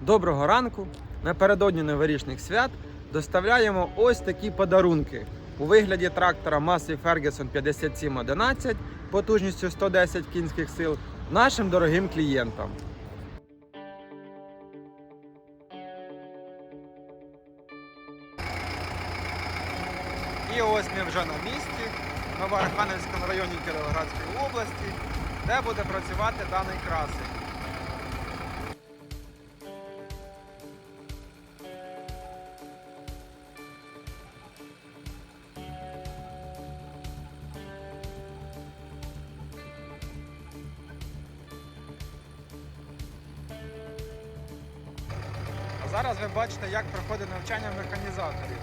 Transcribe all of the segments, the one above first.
Доброго ранку! Напередодні новорічних свят доставляємо ось такі подарунки у вигляді трактора Massey Ferguson 5711 потужністю 110 кінських сил нашим дорогим клієнтам. І ось ми вже на місці в Новоархангельському районі Кіровоградської області, де буде працювати даний красень. Зараз ви бачите, як проходить навчання механізаторів.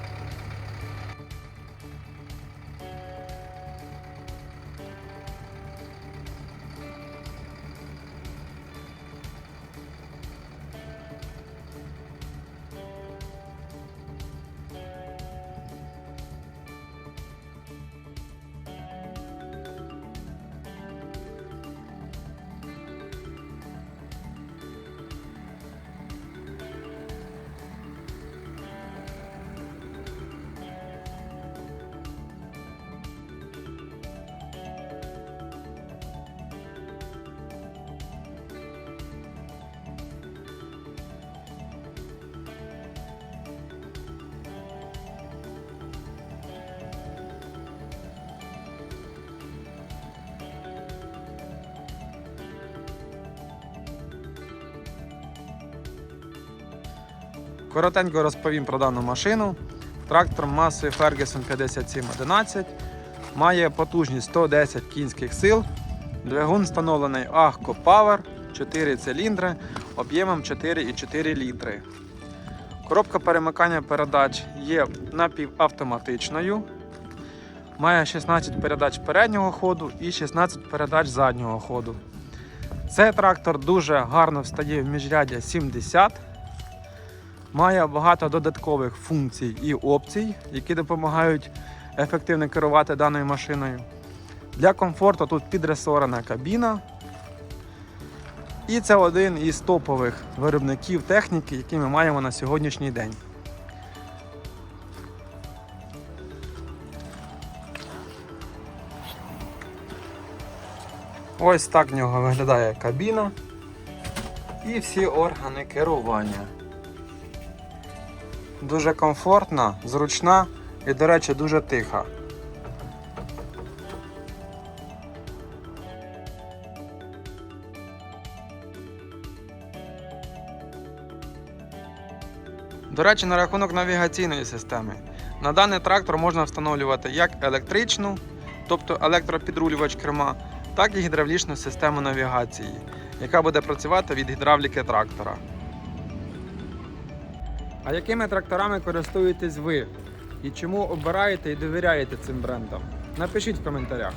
Коротенько розповім про дану машину. Трактор масою Ferguson 5711 має потужність 110 кінських сил. Двигун встановлений Ahco Power 4 циліндри об'ємом 4,4 літри. Коробка перемикання передач є напівавтоматичною. Має 16 передач переднього ходу і 16 передач заднього ходу. Цей трактор дуже гарно встає в міжряддя 70. Має багато додаткових функцій і опцій, які допомагають ефективно керувати даною машиною. Для комфорту тут підресорена кабіна. І це один із топових виробників техніки, які ми маємо на сьогоднішній день. Ось так в нього виглядає кабіна і всі органи керування. Дуже комфортна, зручна і, до речі, дуже тиха. До речі, на рахунок навігаційної системи. На даний трактор можна встановлювати як електричну, тобто електропідрулювач керма, так і гідравлічну систему навігації, яка буде працювати від гідравліки трактора. А якими тракторами користуєтесь ви? І чому обираєте і довіряєте цим брендам? Напишіть в коментарях.